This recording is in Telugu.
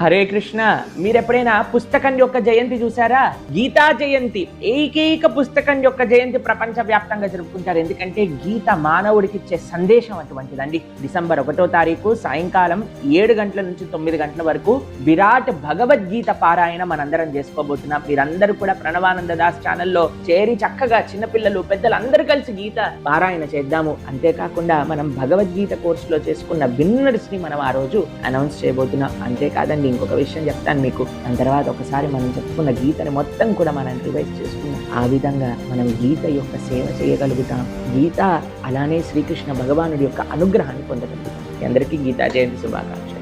హరే కృష్ణ మీరు ఎప్పుడైనా పుస్తకం యొక్క జయంతి చూసారా గీతా జయంతి ఏకైక పుస్తకం యొక్క జయంతి ప్రపంచ వ్యాప్తంగా జరుపుకుంటారు. ఎందుకంటే గీత మానవుడికి ఇచ్చే సందేశం అటువంటిదండి. డిసెంబర్ ఒకటో తారీఖు సాయంకాలం ఏడు గంటల నుంచి తొమ్మిది గంటల వరకు విరాట్ భగవద్గీత పారాయణ మనందరం చేసుకోబోతున్నాం. మీరందరూ కూడా ప్రణవానంద దాస్ ఛానల్లో చేరి చక్కగా చిన్నపిల్లలు పెద్దలు అందరూ కలిసి గీత పారాయణ చేద్దాము. అంతేకాకుండా మనం భగవద్గీత కోర్సులో చేసుకున్న విన్నర్స్ని మనం ఆ రోజు అనౌన్స్ చేయబోతున్నాం. అంతేకాదండి ఇంకొక విషయం చెప్తాను మీకు. దాని తర్వాత ఒకసారి మనం చెప్పుకున్న గీతని మొత్తం కూడా మనం రివైజ్ చేసుకున్నాం ఆ విధంగా మనం గీత యొక్క సేవ చేయగలుగుతాం. గీత అలానే శ్రీకృష్ణ భగవానుడి యొక్క అనుగ్రహాన్ని పొందగలుగుతాం. అందరికీ గీతా జయంతి శుభాకాంక్షలు.